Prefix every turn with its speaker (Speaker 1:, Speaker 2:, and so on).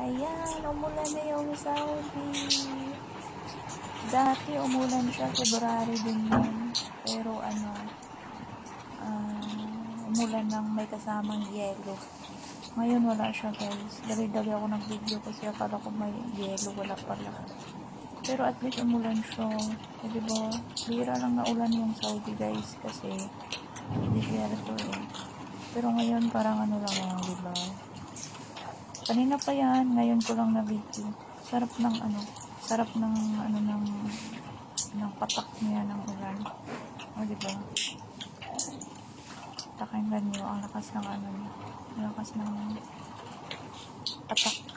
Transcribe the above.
Speaker 1: Ayan, umulan na yung Saudi. Dati umulan siya, February din yun. Pero ano, ah, umulan ng may kasamang yelo. Ngayon wala siya guys. Dali-dali ako nag-video kasi akala ko may yelo, wala pala. Pero at least umulan siya. Eh, diba? Bira lang na ulan yung Saudi guys kasi desierto eh. Pero ngayon parang ano lang lang, diba? Kanina pa yan, ngayon ko lang na video. Sarap ng ano, sarap ng ano ng ng patak niya ng ulan. O, di ba? Pakinggan niyo ang lakas ng ano niya. Ang lakas ng patak